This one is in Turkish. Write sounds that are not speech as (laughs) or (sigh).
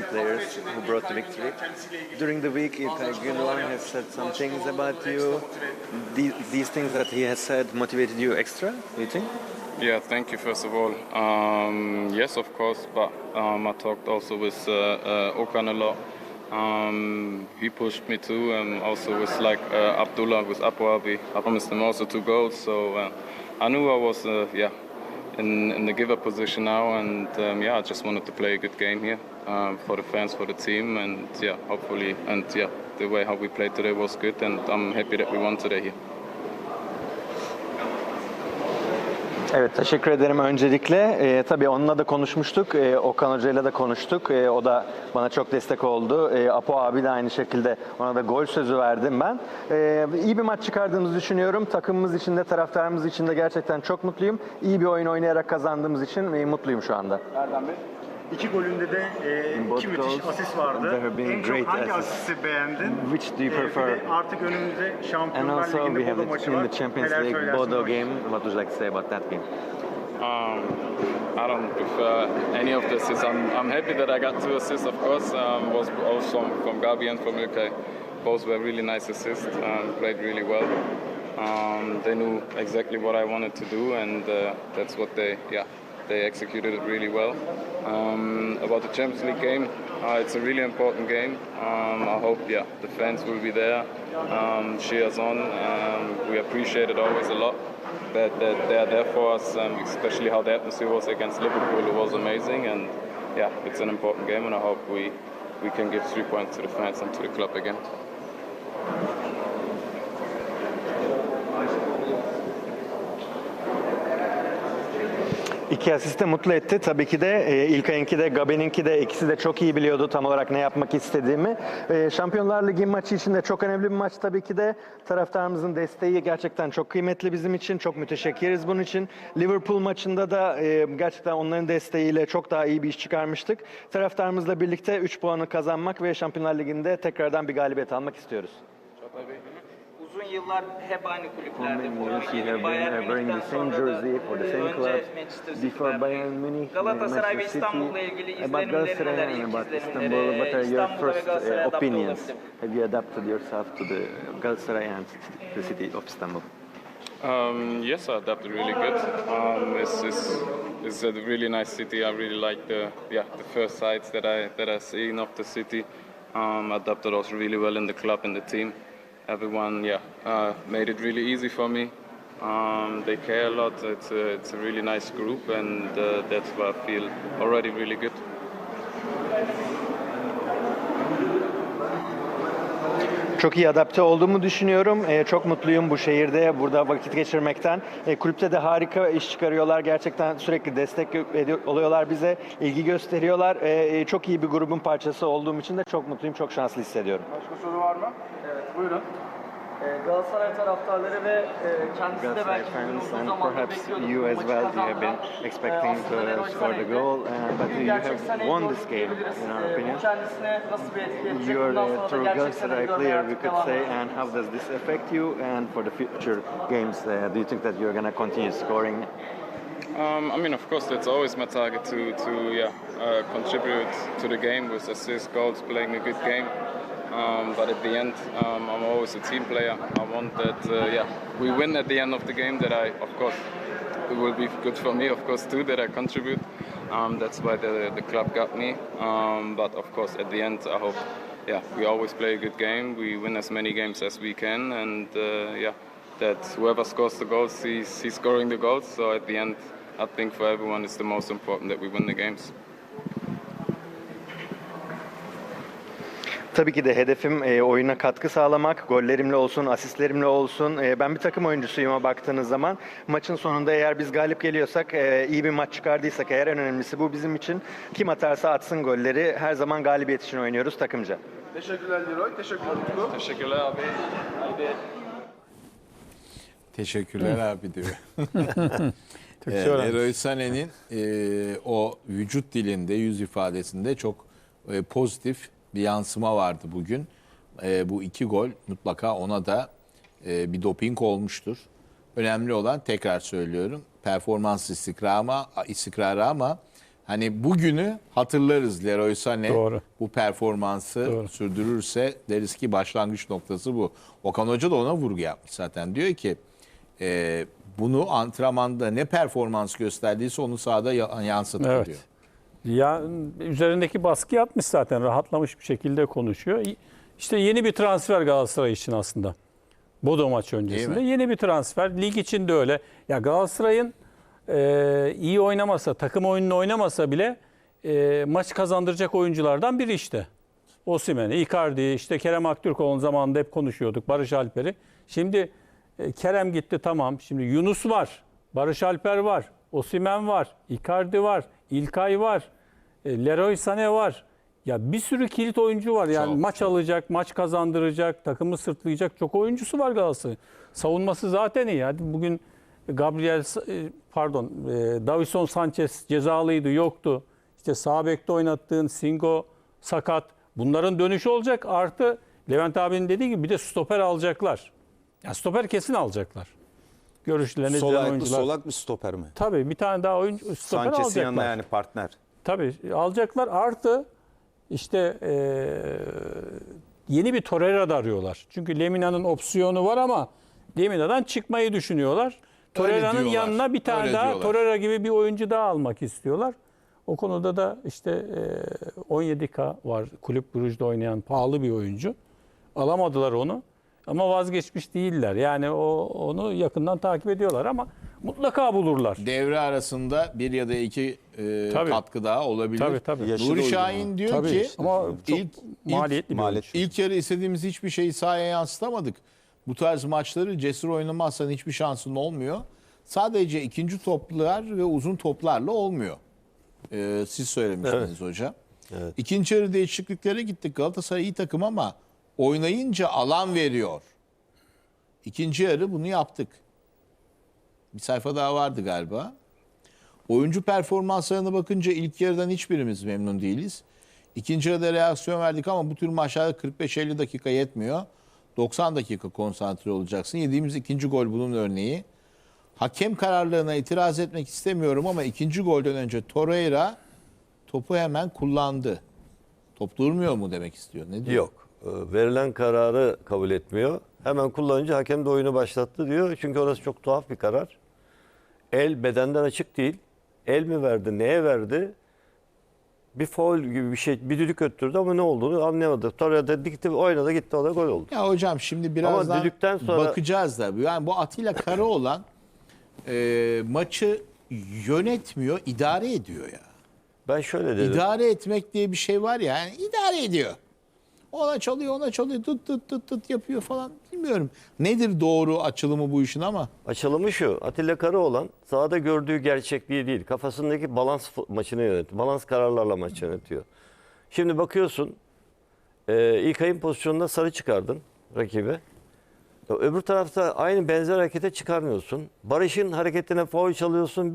players who brought the victory. During the week, İlkay Gündoğan has said some things about you. The- These things that he has said motivated you extra, you think? Yeah, thank you first of all. Um, yes, of course, but um, I talked also with uh, uh, Okan a lot. Um, he pushed me too, and also with like uh, Abdullah with Abu Dhabi. I promised him also two goals, so uh, I knew I was uh, yeah in, in the giver position now, and um, yeah, I just wanted to play a good game here um, for the fans, for the team, and yeah, hopefully, and yeah, the way how we played today was good, and I'm happy that we won today here. Evet teşekkür ederim öncelikle. Ee, tabii onunla da konuşmuştuk. Ee, Okan Hoca'yla da konuştuk. Ee, o da bana çok destek oldu. Ee, Apo abi de aynı şekilde ona da gol sözü verdim ben. Ee, iyi bir maç çıkardığımızı düşünüyorum. Takımımız için de taraftarımız için de gerçekten çok mutluyum. İyi bir oyun oynayarak kazandığımız için e, mutluyum şu anda. Erdem Bey. İki golünde de e, In both iki müthiş goals, asist vardı. there have been En çok great hangi assists. asisti beğendin? Which do you E, bir prefer? de artık önümüzde And Şampiyonlar also we Ligi'nde have Bodo the, maçı in var. the Champions Neler League söylersin Bodo maç game. What would you like to say about that game? Um, I don't prefer any of the assists. I'm, I'm happy that I got two assists, of course. Um, was also from, from Gabi and from Ilkay. Both were really nice assists. Um, played really well. Um, they knew exactly what I wanted to do, and uh, that's what they, yeah, they executed it really well. Um, about the Champions League game, uh, it's a really important game. Um, I hope, yeah, the fans will be there, um, cheer us on. Um, we appreciate it always a lot that, that they are there for us, um, especially how the atmosphere was against Liverpool. It was amazing, and yeah, it's an important game, and I hope we, we can give three points to the fans and to the club again. İki asist mutlu etti. Tabii ki de e, İlkay'ınki de Gabe'ninki de ikisi de çok iyi biliyordu tam olarak ne yapmak istediğimi. E, Şampiyonlar Ligi maçı için de çok önemli bir maç tabii ki de. Taraftarımızın desteği gerçekten çok kıymetli bizim için. Çok müteşekkiriz bunun için. Liverpool maçında da e, gerçekten onların desteğiyle çok daha iyi bir iş çıkarmıştık. Taraftarımızla birlikte 3 puanı kazanmak ve Şampiyonlar Ligi'nde tekrardan bir galibiyet almak istiyoruz. Uzun yıllar hep aynı kulüplerde Many forma years you giydim. have been Bayern uh, wearing the same jersey for the same club before Bayern Bayern Munich, Galatasaray ve Manchester İstanbul'la City. ilgili About izlenimlerin Galatasaray neler, and ilk about izlenimleri, Istanbul, what are your İstanbul'a ve first Galatasaray'a uh, adapte opinions? olabildim. Have you adapted yourself to the Galatasaray and the city of Istanbul? Um, yes, I adapted really good. Um, it's, it's, it's a really nice city. I really like the yeah the first sights that I that I seen of the city. Um, adapted also really well in the club and the team. Everyone yeah uh, made it really easy for me. Um, they care a lot. It's a, it's a really nice group, and uh, that's why I feel already really good. Çok iyi adapte olduğumu düşünüyorum. Ee, çok mutluyum bu şehirde, burada vakit geçirmekten. Ee, kulüpte de harika iş çıkarıyorlar. Gerçekten sürekli destek ediyor, oluyorlar bize, ilgi gösteriyorlar. Ee, çok iyi bir grubun parçası olduğum için de çok mutluyum, çok şanslı hissediyorum. Başka soru var mı? Evet. Buyurun. Galatasaray taraftarları ve kendisi de Galatasaray belki bugün fans uzun and zamandır perhaps bekliyordu. you as well. You have been expecting E, aslında Leroy to score the goal, uh, but you have won gördük this game, in our opinion. Bu kendisine nasıl bir etki edecek? You're Bundan a sonra true gerçek Galatasaray player, we could say. And how does this affect you? And for the future games, uh, do you think that you're going to continue scoring? Um, I mean, of course, that's always my target to to yeah uh, contribute to the game with assists, goals, playing a good game. Um, but at the end, um, I'm always a team player. I want that uh, yeah we win at the end of the game. That I of course it will be good for me, of course, too, that I contribute. Um, that's why the the club got me. Um, but of course, at the end, I hope yeah we always play a good game. We win as many games as we can, and uh, yeah that whoever scores the goals, he's, he's scoring the goals. So at the end, I think for everyone, it's the most important that we win the games. Tabii ki de hedefim e, oyuna katkı sağlamak. Gollerimle olsun, asistlerimle olsun. E, ben bir takım oyuncusuyum baktığınız zaman. Maçın sonunda eğer biz galip geliyorsak, e, iyi bir maç çıkardıysak eğer en önemlisi bu bizim için. Kim atarsa atsın golleri. Her zaman galibiyet için oynuyoruz takımca. Teşekkürler Leroy. Teşekkürler Utku. Teşekkürler abi. Haydi. Teşekkürler abi diyor. (laughs) Türkçe öğrenmiş. Leroy Sané'nin e, o vücut dilinde, yüz ifadesinde çok e, pozitif bir yansıma vardı bugün. E, bu iki gol mutlaka ona da e, bir doping olmuştur. Önemli olan tekrar söylüyorum performans istikrarı ama, istikrarı ama Hani bugünü hatırlarız Leroy Sané. Doğru. Bu performansı Doğru. sürdürürse deriz ki başlangıç noktası bu. Okan Hoca da ona vurgu yapmış zaten. Diyor ki e, bunu antrenmanda ne performans gösterdiyse onu sahada ya- yansıtır Evet. diyor. Ya üzerindeki baskı yapmış zaten. Rahatlamış bir şekilde konuşuyor. İşte yeni bir transfer Galatasaray için aslında. Bodo maç öncesinde yeni bir transfer. Lig için de öyle. Ya Galatasaray'ın e, iyi oynamasa, takım oyununu oynamasa bile e, maç kazandıracak oyunculardan biri işte. Osimhen, Icardi, işte Kerem Aktürkoğlu'nun zamanında hep konuşuyorduk. Barış Alper'i. Şimdi e, Kerem gitti tamam. Şimdi Yunus var. Barış Alper var. Osimhen var. Icardi var. İlkay var. e, Leroy Sané var. Ya bir sürü kilit oyuncu var. Yani Çok, maç alacak, maç kazandıracak, takımı sırtlayacak çok oyuncusu var Galatasaray'ın. Savunması zaten iyi. Hadi bugün Gabriel e, pardon, e, Davison Sanchez cezalıydı, yoktu. İşte sağ bekte oynattığın Singo sakat. Bunların dönüşü olacak. Artı Levent abinin dediği gibi bir de stoper alacaklar. Ya stoper kesin alacaklar. Görüşlerine Sol ayaklı oyuncular. solak bir stoper mi? Tabii bir tane daha oyuncu stoper Sanchez'in alacaklar. yanına yani partner. Tabii alacaklar. Artı işte eee, yeni bir Torreira da arıyorlar. Çünkü Lemina'nın opsiyonu var ama Lemina'dan çıkmayı düşünüyorlar. Torreira'nın diyorlar, yanına bir tane öyle daha diyorlar. Torreira gibi bir oyuncu daha almak istiyorlar. O konuda da işte eee 17K var. Kulüp Brugge'de oynayan pahalı bir oyuncu. Alamadılar onu. Ama vazgeçmiş değiller. Yani o onu yakından takip ediyorlar ama mutlaka bulurlar. Devre arasında bir ya da iki e, Tabii. katkı daha olabilir. Tabii tabii. Yaşı da Nuri uygun Şahin diyor Tabii. ki ama çok ilk, maliyetli bir maliyet- oyuncu. ilk yarı istediğimiz hiçbir şeyi sahaya yansıtamadık. Bu tarz maçları cesur oynamazsan hiçbir şansın olmuyor. Sadece ikinci toplar ve uzun toplarla olmuyor. Ee, siz söylemiştiniz hocam. İkinci yarı değişikliklere gittik. Galatasaray iyi takım ama oynayınca alan veriyor. İkinci yarı bunu yaptık. Bir sayfa daha vardı galiba. Oyuncu performanslarına bakınca ilk yarıdan hiçbirimiz memnun değiliz. İkinci yarıda reaksiyon verdik ama bu tür maçlarda 45-50 dakika yetmiyor. 90 dakika konsantre olacaksın. Yediğimiz ikinci gol bunun örneği. Hakem kararlarına itiraz etmek istemiyorum ama ikinci golden önce Torreira topu hemen kullandı. Top durmuyor mu demek istiyor? Ne diyor? Yok. Ee, Verilen kararı kabul etmiyor. Hemen kullanınca hakem de oyunu başlattı diyor. Çünkü orası çok tuhaf bir karar. El bedenden açık değil. El mi verdi, neye verdi? Bir foul gibi bir şey, bir düdük öttürdü ama ne olduğunu anlayamadık. Torreira da gitti, oynadı gitti o da gol oldu. Ya hocam şimdi birazdan düdükten sonra- bakacağız da. Yani bu Atilla Karaoğlan e, maçı yönetmiyor, idare ediyor ya. Ben şöyle dedim. İdare etmek diye bir şey var ya. Yani idare ediyor. Ona çalıyor, ona çalıyor, tut tut tut tut yapıyor falan. Bilmiyorum. Nedir doğru açılımı bu işin ama. Açılımı şu. Atilla Karaoğlan sahada gördüğü gerçekliği değil. Kafasındaki balans maçını yönetiyor. Balans kararlarla maç yönetiyor. Şimdi bakıyorsun e, ilk ayın pozisyonunda sarı çıkardın rakibe. Öbür tarafta aynı benzer harekete çıkarmıyorsun. Barış'ın hareketine faul çalıyorsun.